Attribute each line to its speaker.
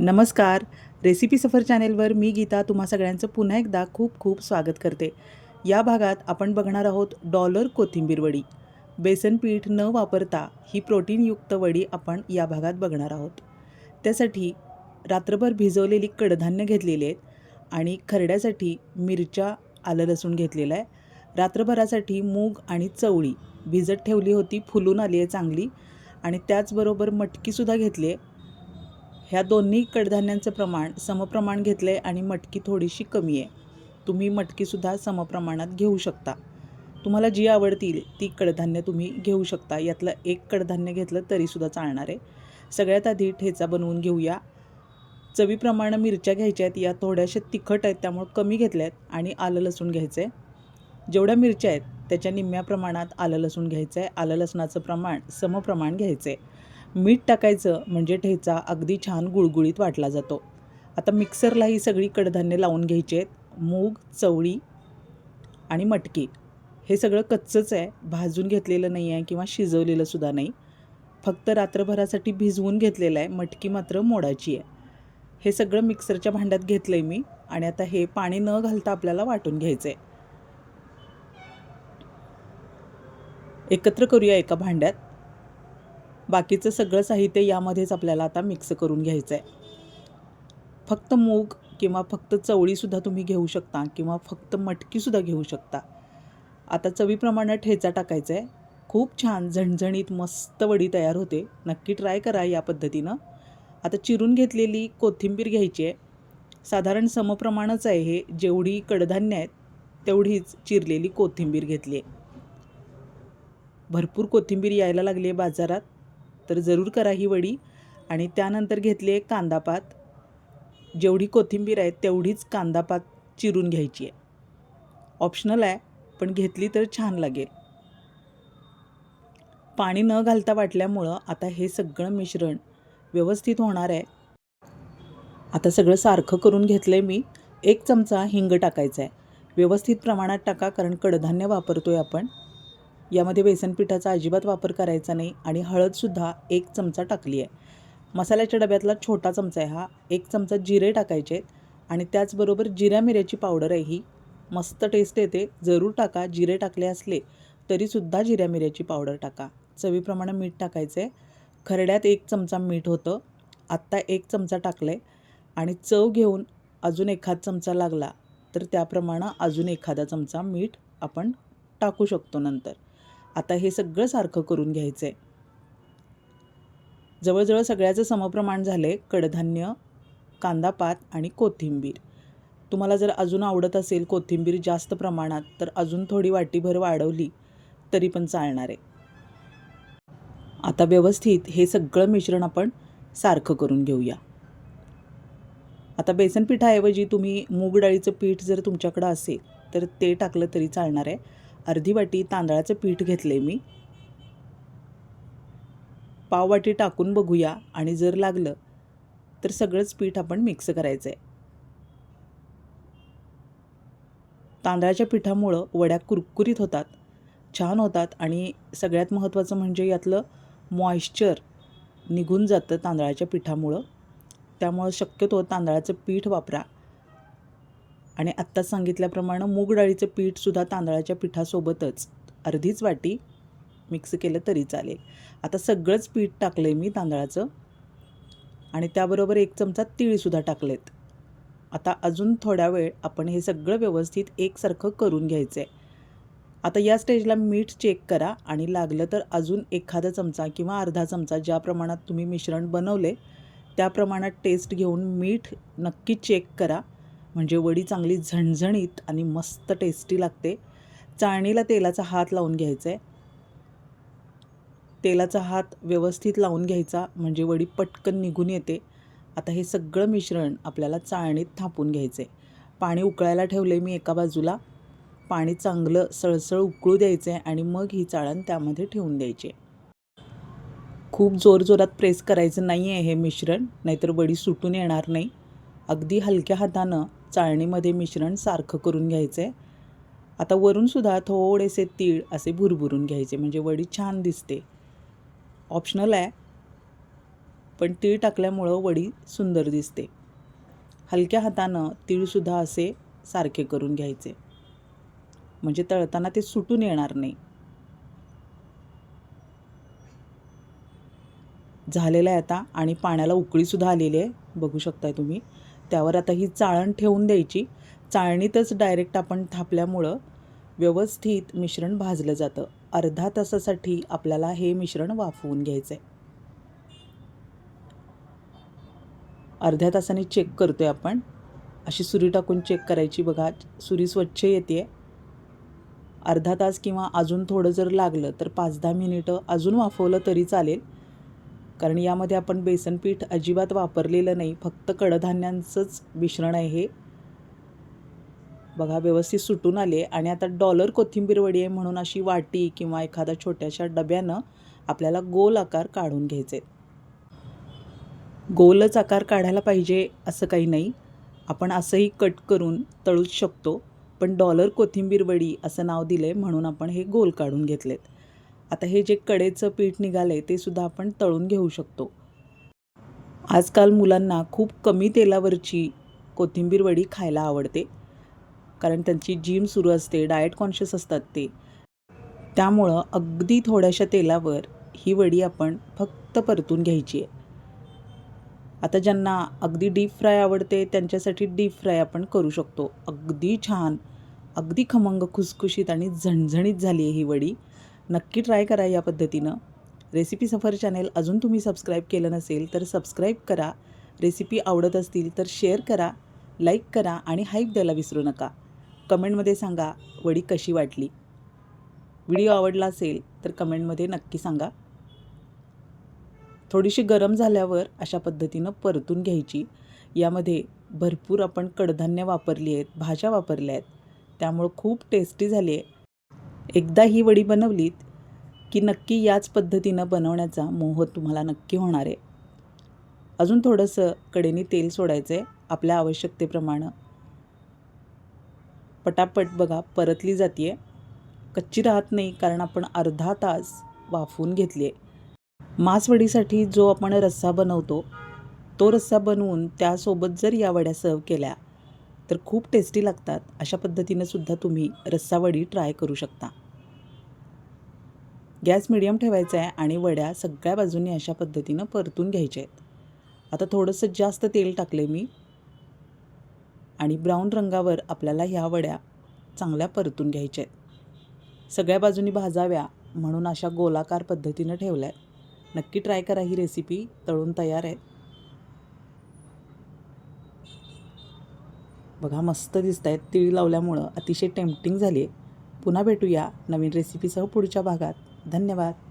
Speaker 1: नमस्कार. रेसिपी सफर चॅनेलवर मी गीता तुम्हा सगळ्यांचं पुन्हा एकदा खूप खूप स्वागत करते. या भागात आपण बघणार आहोत डॉलर कोथिंबीर वडी. बेसन पीठ न वापरता ही प्रोटीनयुक्त वडी आपण या भागात बघणार आहोत. त्यासाठी रात्रभर भिजवलेली कडधान्य घेतलेली आहेत आणि खरड्यासाठी मिरच्या आलं लसूण घेतलेलं आहे. रात्रभरासाठी मूग आणि चवळी भिजत ठेवली होती फुलून आली आहे चांगली आणि त्याचबरोबर मटकीसुद्धा घेतली आहे. ह्या दोन्ही कडधान्यांचं प्रमाण समप्रमाण घेतलं आहे आणि मटकी थोडीशी कमी आहे. तुम्ही मटकीसुद्धा समप्रमाणात घेऊ शकता. तुम्हाला जी आवडतील ती कडधान्य तुम्ही घेऊ शकता. यातलं एक कडधान्य घेतलं तरीसुद्धा चालणार आहे. सगळ्यात आधी ठेचा बनवून घेऊया. चवीप्रमाणे मिरच्या घ्यायच्या आहेत. या थोड्याशा तिखट आहेत त्यामुळे कमी घेतल्या आहेत आणि आलं लसूण घ्यायचं आहे जेवढ्या मिरच्या आहेत त्याच्या निम्म्या प्रमाणात आलं लसूण घ्यायचं आहे आलं लसणाचं प्रमाण समप्रमाण घ्यायचं आहे मीठ टाकायचं म्हणजे ठेचा अगदी छान गुळगुळीत वाटला जातो. आता मिक्सरला ही सगळी कडधान्य लावून घ्यायची आहेत. मूग चवळी आणि मटकी. हे सगळं कच्चंच आहे. भाजून घेतलेलं नाही आहे किंवा शिजवलेलं सुद्धा नाही. फक्त रात्रभरासाठी भिजवून घेतलेलं आहे. मटकी मात्र मोडाची आहे. हे सगळं मिक्सरच्या भांड्यात घेतलं आहे मी आणि आता हे पाणी न घालता आपल्याला वाटून घ्यायचं आहे एकत्र करूया एका भांड्यात. बाकीचं सगळं साहित्य यामध्येच आपल्याला आता मिक्स करून घ्यायचं आहे फक्त मूग किंवा फक्त चवळीसुद्धा तुम्ही घेऊ शकता किंवा फक्त मटकीसुद्धा घेऊ शकता. आता चवीप्रमाणे ठेचा टाकायचा आहे खूप छान झणझणीत मस्त वडी तयार होते. नक्की ट्राय करा या पद्धतीनं. आता चिरून घेतलेली कोथिंबीर घ्यायची आहे साधारण समप्रमाणच आहे हे. जेवढी कडधान्य आहेत तेवढीच चिरलेली कोथिंबीर घेतली आहे भरपूर कोथिंबीर यायला लागली आहे बाजारात. तर जरूर करा ही वडी. आणि त्यानंतर घेतली आहे कांदापात जेवढी कोथिंबीर आहे तेवढीच कांदापात चिरून घ्यायची आहे. ऑप्शनल आहे पण घेतली तर छान लागेल. पाणी न घालता वाटल्यामुळं आता हे सगळं मिश्रण व्यवस्थित होणार आहे. आता सगळं सारखं करून घेतलं आहे मी. एक चमचा हिंग टाकायचा आहे व्यवस्थित प्रमाणात टाका कारण कडधान्य वापरतो आहे आपण. यामध्ये बेसन पिठाचा अजिबात वापर करायचा नाही आणि हळदसुद्धा एक चमचा टाकली आहे. मसाल्याच्या डब्यातला छोटा चमचा आहे हा. एक चमचा जिरे टाकायचे आहेत आणि त्याचबरोबर जिऱ्या मिऱ्याची पावडर आहे ही. मस्त टेस्ट येते. जरूर टाका. जिरे टाकले असले तरीसुद्धा जिऱ्या मिऱ्याची पावडर टाका. चवीप्रमाणे मीठ टाकायचं आहे. खरड्यात एक चमचा मीठ होतं. आत्ता एक चमचा टाकलं आहे आणि चव घेऊन अजून एखाद चमचा लागला तर त्याप्रमाणे अजून एखादा चमचा मीठ आपण टाकू शकतो नंतर. आता हे सगळं सारखं करून घ्यायचं आहे जवळजवळ सगळ्याचं समप्रमाण झालं आहे कडधान्य कांदापात आणि कोथिंबीर. तुम्हाला जर अजून आवडत असेल कोथिंबीर जास्त प्रमाणात तर अजून थोडी वाटीभर वाढवली तरी पण चालणार आहे. आता व्यवस्थित हे सगळं मिश्रण आपण सारखं करून घेऊया. आता बेसन पिठाऐवजी तुम्ही मूग डाळीचं पीठ जर तुमच्याकडं असेल तर ते टाकलं तरी चालणार आहे. अर्धी वाटी तांदळाचं पीठ घेतलं आहे मी पाववाटी टाकून बघूया आणि जर लागलं तर सगळंच पीठ आपण मिक्स करायचं आहे तांदळाच्या पिठामुळं वड्या कुरकुरीत होतात छान होतात आणि सगळ्यात महत्त्वाचं म्हणजे यातलं मॉइश्चर निघून जातं तांदळाच्या पिठामुळं. त्यामुळं शक्यतो तांदळाचं पीठ वापरा. आणि आत्ताच सांगितल्याप्रमाणे मूग डाळीचं पीठसुद्धा तांदळाच्या पिठासोबतच. अर्धीच वाटी मिक्स केलं तरी चालेल. आता सगळंच पीठ टाकलं आहे मी तांदळाचं. आणि त्याबरोबर एक चमचा तीळसुद्धा टाकलेत. आता अजून थोड्या वेळ आपण हे सगळं व्यवस्थित एकसारखं करून घ्यायचं आहे आता या स्टेजला मीठ चेक करा आणि लागलं तर अजून एखादा चमचा किंवा अर्धा चमचा ज्या प्रमाणात तुम्ही मिश्रण बनवले त्या प्रमाणात टेस्ट घेऊन मीठ नक्की चेक करा. म्हणजे वडी चांगली झणझणीत आणि मस्त टेस्टी लागते. चाळणीला तेलाचा हात लावून घ्यायचा आहे. तेलाचा हात व्यवस्थित लावून घ्यायचा म्हणजे वडी पटकन निघून येते. आता हे सगळं मिश्रण आपल्याला चाळणीत थापून घ्यायचं आहे. पाणी उकळायला ठेवलं मी एका बाजूला. पाणी चांगलं सळसळ उकळू द्यायचं आहे आणि मग ही चाळण त्यामध्ये ठेवून द्यायची खूप जोरजोरात प्रेस करायचं नाही आहे हे मिश्रण नाहीतर वडी सुटून येणार नाही. अगदी हलक्या हातानं चाळणीमध्ये मिश्रण सारखं करून घ्यायचं. आहे आता वरूनसुद्धा थोडेसे तीळ असे भुरभुरून घ्यायचे म्हणजे वडी छान दिसते. ऑप्शनल आहे पण तीळ टाकल्यामुळं वडी सुंदर दिसते. हलक्या हातानं तीळसुद्धा असे सारखे करून घ्यायचे. म्हणजे तळताना ते सुटून येणार नाही. झालेलं आहे आता आणि पाण्याला उकळीसुद्धा आलेली आहे. बघू शकताय तुम्ही. त्यावर आता ही चाळण ठेवून द्यायची. चाळणीतच डायरेक्ट आपण थापल्यामुळं व्यवस्थित मिश्रण भाजलं जातं. अर्धा तासासाठी आपल्याला हे मिश्रण वाफवून घ्यायचं आहे अर्ध्या तासाने चेक करतोय आपण. अशी सुरी टाकून चेक करायची बघा. सुरी स्वच्छ येते अर्धा तास किंवा अजून थोडं जर लागलं तर पाच दहा मिनिटं अजून वाफवलं तरी चालेल. कारण यामध्ये आपण बेसन पीठ अजिबात वापरलेलं नाही फक्त कडधान्यांचंच मिश्रण आहे हे. बघा व्यवस्थित सुटून आले आणि आता डॉलर कोथिंबीर वडी आहे म्हणून अशी वाटी किंवा एखाद्या छोट्याशा डब्यानं आपल्याला गोल आकार काढून घ्यायचे. गोलच आकार काढायला पाहिजे असं काही नाही. आपण असंही कट करून तळूच शकतो पण डॉलर कोथिंबीर वडी असं नाव दिलं आहे म्हणून आपण हे गोल काढून घेतलेत. आता हे जे कडेचं पीठ निघालं आहे ते सुद्धा आपण तळून घेऊ शकतो. आजकाल मुलांना खूप कमी तेलावरची कोथिंबीर वडी खायला आवडते. कारण त्यांची जिम सुरू असते डाएट कॉन्शियस असतात ते. त्यामुळं अगदी थोड्याशा तेलावर ही वडी आपण फक्त परतून घ्यायची आहे. आता ज्यांना अगदी डीप फ्राय आवडते त्यांच्यासाठी डीप फ्राय आपण करू शकतो. अगदी छान अगदी खमंग खुसखुशीत आणि झणझणीत झाली आहे ही वडी. नक्की ट्राय करा या पद्धतीनं. रेसिपी सफर चॅनेल अजून तुम्ही सबस्क्राईब केलं नसेल तर सबस्क्राईब करा. रेसिपी आवडत असतील तर शेअर करा लाईक करा आणि हाईप द्यायला विसरू नका. कमेंटमध्ये सांगा वडी कशी वाटली. व्हिडिओ आवडला असेल तर कमेंटमध्ये नक्की सांगा. थोडीशी गरम झाल्यावर अशा पद्धतीनं परतून घ्यायची. यामध्ये भरपूर आपण कडधान्य वापरली आहेत भाज्या वापरल्या आहेत. त्यामुळं खूप टेस्टी झाली आहे. एकदा ही वडी बनवलीत की नक्की याच पद्धतीनं बनवण्याचा मोह तुम्हाला नक्की होणार आहे. अजून थोडंसं कडेने तेल सोडायचं आहे आपल्या आवश्यकतेप्रमाणे. पटापट बघा परतली जाते कच्ची राहत नाही कारण आपण अर्धा तास वाफवून घेतली आहे मासवडीसाठी जो आपण रस्सा बनवतो तो रस्सा बनवून त्यासोबत जर या वड्या सर्व केल्या तर खूप टेस्टी लागतात. अशा पद्धतीनं सुद्धा तुम्ही रस्सावडी ट्राय करू शकता. गॅस मिडियम ठेवायचा आहे आणि वड्या सगळ्या बाजूंनी अशा पद्धतीनं परतून घ्यायच्या आहेत. आता थोडंसं जास्त तेल टाकले मी. आणि ब्राऊन रंगावर आपल्याला ह्या वड्या चांगल्या परतून घ्यायच्या आहेत. सगळ्या बाजूनी भाजाव्या म्हणून अशा गोलाकार पद्धतीनं ठेवल्या आहेत. नक्की ट्राय करा ही रेसिपी तळून तयार आहे. बघा मस्त दिसत आहेत तिळी लावल्यामुळं अतिशय टेम्पटिंग झाली आहे पुन्हा भेटूया नवीन रेसिपीसह पुढच्या भागात. धन्यवाद.